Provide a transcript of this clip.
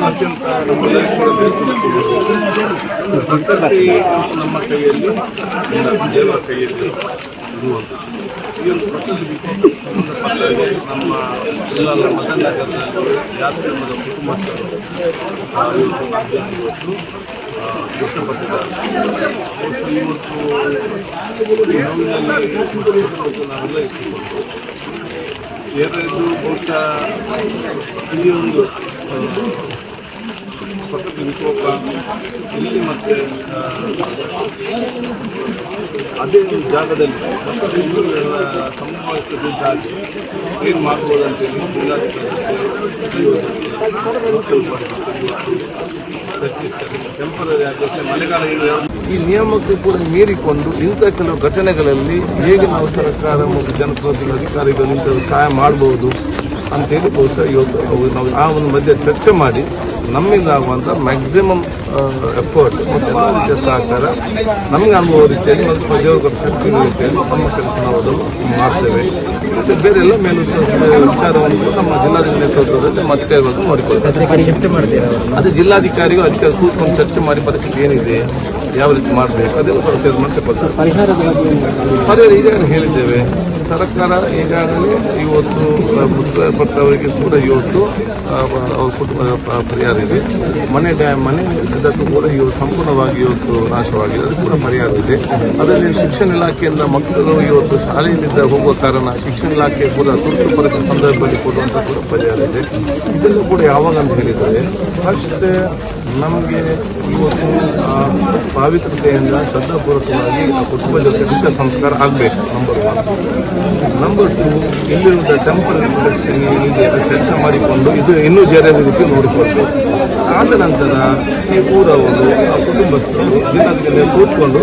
ಅತ್ಯಂತ ನಮ್ಮೆಲ್ಲರಿಗೂ ಕೂಡ ಬೇಸರ ಪ್ರಕೃತಿ ನಮ್ಮ ಕೈಯಲ್ಲಿ ಇಲ್ಲ ದೇವರ ಕೈಯಲ್ಲಿ ಇರುವಂಥದ್ದು ಈ ಒಂದು ಪ್ರಕೃತಿ ವಿಕೋಪಕ್ಕೆ ಸಂಬಂಧಪಟ್ಟಾಗೆ ನಮ್ಮ ಜಿಲ್ಲಾ ಮತನಗರದಲ್ಲಿ ಜಾಸ್ತಿ ನಮ್ಮದ ಕುಟುಂಬಸ್ಥರು ಆ, ಇವತ್ತು ಅಭ್ಯರ್ಥಿ ಇವತ್ತು ಆ, ವ್ಯಕ್ತಪಟ್ಟಿದ್ದಾರೆ ಬಹುಶಃ ಇವತ್ತು ಈ ನೋವಿನಲ್ಲಿ ಇವತ್ತು ನಾವೆಲ್ಲ ಇಟ್ಕೊಂಡು ಎರಡನೇದು ಬಹುಶಃ ಈ ಒಂದು ಆ, ಪ್ರಕೃತಿ ವಿಕೋಪ ಇಲ್ಲಿ ಮತ್ತೆ ಅದೇ ಒಂದು ಜಾಗದಲ್ಲಿ ಸಂಭವಿಸದಿದ್ದಾಗ ಏನು ಮಾಡ್ಬೋದು ಅಂತೇಳಿ ಟೆಂಪರರಿ ಆಗುತ್ತೆ. ಮಳೆಗಾಲ ಈ ನಿಯಮಕ್ಕೆ ಕೂಡ ಮೀರಿಕೊಂಡು ಇಂಥ ಕೆಲವು ಘಟನೆಗಳಲ್ಲಿ ಹೇಗೆ ನಾವು ಸರ್ಕಾರ ಮತ್ತು ಜನಪ್ರತಿನಿಧಿ ಅಧಿಕಾರಿಗಳು ಇಂಥದ್ದು ಸಹಾಯ ಮಾಡಬಹುದು ಅಂತೇಳಿ ಬಹುಶಃ ಇವತ್ತು ನಾವು ಆ ಒಂದು ಮಧ್ಯೆ ಚರ್ಚೆ ಮಾಡಿ ನಮ್ಮಿಂದ ಆಗುವಂಥ ಮ್ಯಾಕ್ಸಿಮಮ್ ಎಫರ್ಟ್ ಮತ್ತು ಎಲ್ಲ ರೀತಿಯ ಸಹಕಾರ ನಮಗೆ ಅನುಭವ ರೀತಿಯಲ್ಲಿ ಮತ್ತು ದೇವರ ಶಕ್ತಿ ರೀತಿಯಲ್ಲಿ ನಮ್ಮ ಕೆಲಸ ನಾವು ಅದನ್ನು ಮಾಡ್ತೇವೆ. ಮತ್ತು ಬೇರೆ ಎಲ್ಲ ಮೇಲೂ ವಿಚಾರವನ್ನು ಕೂಡ ನಮ್ಮ ಜಿಲ್ಲಾಧಿಕಾರಿ ನೇತೃತ್ವದಲ್ಲಿ ಮತ್ತೆ ಇವತ್ತು ನೋಡಿಕೊಳ್ತೇವೆ ಅದೇ ಜಿಲ್ಲಾಧಿಕಾರಿಗಳು ಅಧಿಕಾರಿ ಕೂತ್ಕೊಂಡು ಚರ್ಚೆ ಮಾಡಿ ಪರಿಸ್ಥಿತಿ ಏನಿದೆ ಯಾವ ರೀತಿ ಮಾಡಬೇಕು ಅದೆಲ್ಲ ಪರಿಸ್ಥಿತಿ ಪರಿಸ್ಥಿತಿ ಪರಿಹಾರ ಈಗಾಗಲೇ ಹೇಳಿದ್ದೇವೆ. ಸರ್ಕಾರ ಈಗಾಗಲೇ ಇವತ್ತು ಮೃತಪಟ್ಟವರಿಗೆ ಕೂಡ ಇವತ್ತು ಅವ್ರ ಕುಟುಂಬದ ಪ- ಪರಿಹಾರ ಮನೆ ಮನೆ ಇದಕ್ಕೂ ಕೂಡ ಇವರು ಸಂಪೂರ್ಣವಾಗಿ ಇವತ್ತು ನಾಶವಾಗಿದೆ. ಅದು ಕೂಡ ಇದೆ ಅದರಲ್ಲಿ ಶಿಕ್ಷಣ ಇಲಾಖೆಯಿಂದ ಮಕ್ಕಳು ಇವತ್ತು ಶಾಲೆಯಿಂದ ಹೋಗುವ ಕಾರಣ ಶಿಕ್ಷಣ ಇಲಾಖೆ ಕೂಡ ತುರ್ತು ಪರಿಸ್ಥಿತಿ ಸಂದರ್ಭದಲ್ಲಿ ಕೊಡುವಂಥ ಕೂಡ ಪರಿಹಾರ ಇದೆ. ಇದೆಲ್ಲ ಕೂಡ ಯಾವಾಗ ಅಂತ ಹೇಳಿದರೆ, ಫಸ್ಟ್ ನಮಗೆ ಇವತ್ತು ಪಾವಿತ್ರತೆಯಿಂದ ಶ್ರದ್ಧಾಪೂರ್ವಕವಾಗಿ ಕುಟುಂಬ ಜೊತೆ ಮುಖ್ಯ ಸಂಸ್ಕಾರ ಆಗಬೇಕು ನಂಬರ್ ಒನ್ ನಂಬರ್ ಟು ಇಲ್ಲಿರುವ ಟೆಂಪರರಿ ಪ್ರೊಟೆಕ್ಷನ್ ಇಲ್ಲಿ ಕೆಲಸ ಮಾಡಿಕೊಂಡು ಇದು ಇನ್ನೂ ಜಾರಿಯಾದ ರೀತಿ ನೋಡಿಕೊಳ್ಬೇಕು ಆದ ನಂತರ ಈ ಊರವರು ಆ ಕುಟುಂಬಸ್ಥರು ದಿನದಲ್ಲಿ ಕೂತ್ಕೊಂಡು